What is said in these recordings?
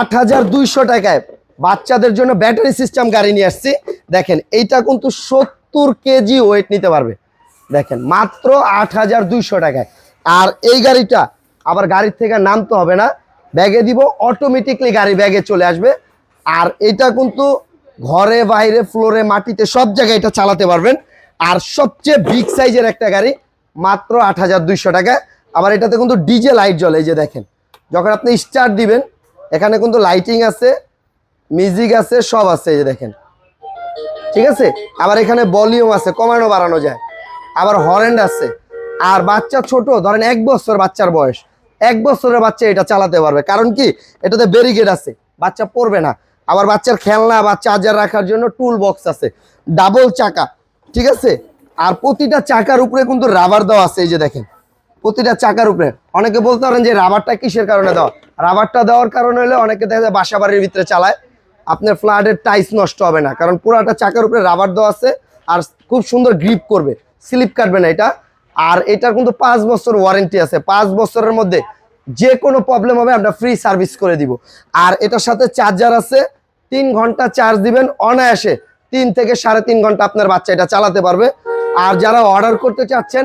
আট হাজার দুইশো টাকায় বাচ্চাদের জন্য ব্যাটারি সিস্টেম গাড়ি নিয়ে আসছি। দেখেন, এইটা কিন্তু সত্তর কেজি ওয়েট নিতে পারবে। দেখেন, মাত্র আট হাজার দুইশো টাকায়। আর এই গাড়িটা আবার গাড়ির থেকে নামতে হবে না। ব্যাগে দিব অটোমেটিকলি গাড়ি ব্যাগে চলে আসবে। আর এটা কিন্তু ঘরে, বাইরে, ফ্লোরে, মাটিতে সব জায়গায় এটা চালাতে পারবেন। আর সবচেয়ে বিগ সাইজের একটা গাড়ি, মাত্র আট হাজার দুইশো টাকায়। আবার এটাতে কিন্তু ডিজে লাইট জ্বলে, এই যে দেখেন। যখন আপনি স্টার্ট দিবেন এখানে কিন্তু লাইটিং আছে মিউজিক আছে, সব আছে, এই যে দেখেন। ঠিক আছে? আবার এখানে ভলিউম আছে, কমানো বাড়ানো যায়। আবার হরেন্ড আছে। আর বাচ্চা ছোট, ধরেন এক বছর বাচ্চার বয়স, এক বছরের বাচ্চা এটা চালাতে পারবে। কারণ কি? এটাতে ব্যারিকেড আছে, বাচ্চা পড়বে না। আবার বাচ্চার খেলনা বা চার্জার রাখার জন্য টুল বক্স আছে ডাবল চাকা। ঠিক আছে? আর প্রতিটা চাকার উপরে কিন্তু রাবার দেওয়া আছে, এই যে দেখেন। প্রতিটা চাকার উপরে। অনেকে বলতে পারেন যে রাবারটা কিসের কারণে দেওয়া? রাবারটা দেওয়ার কারণে হলে অনেকে দেখা যায় বাসা বাড়ির ভিতরে চালায়। আপনার ফ্ল্যাটের টাইস নষ্ট হবে না, কারণ পুরাটা চাকার উপরে রাবার দেওয়া আছে আর খুব সুন্দর গ্রিপ করবে, স্লিপ কাটবে না এটা। আর এটার কিন্তু পাঁচ বছর ওয়ারেন্টি আছে। পাঁচ বছরের মধ্যে যে কোনো প্রবলেম হবে আমরা ফ্রি সার্ভিস করে দিব। আর এটার সাথে চার্জার আছে, তিন ঘণ্টা চার্জ দিবেন, অনায়াসে তিন থেকে সাড়ে তিন ঘণ্টা আপনার বাচ্চা এটা চালাতে পারবে। আর যারা অর্ডার করতে চাচ্ছেন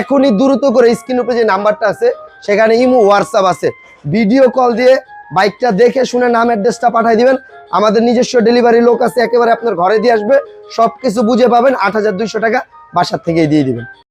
এখনই দ্রুত করে স্ক্রিন উপরে যে নাম্বারটা আছে, সেখানে ইমো হোয়াটসঅ্যাপ আছে। ভিডিও কল দিয়ে বাইকটা দেখে শুনে নাম অ্যাড্রেসটা পাঠিয়ে দিবেন। আমাদের নিজস্ব ডেলিভারি লোক আছে, একেবারে আপনার ঘরে দিয়ে আসবে। সব কিছু বুঝে পাবেন, আট হাজার দুইশো টাকা বাসার থেকেই দিয়ে দিবেন।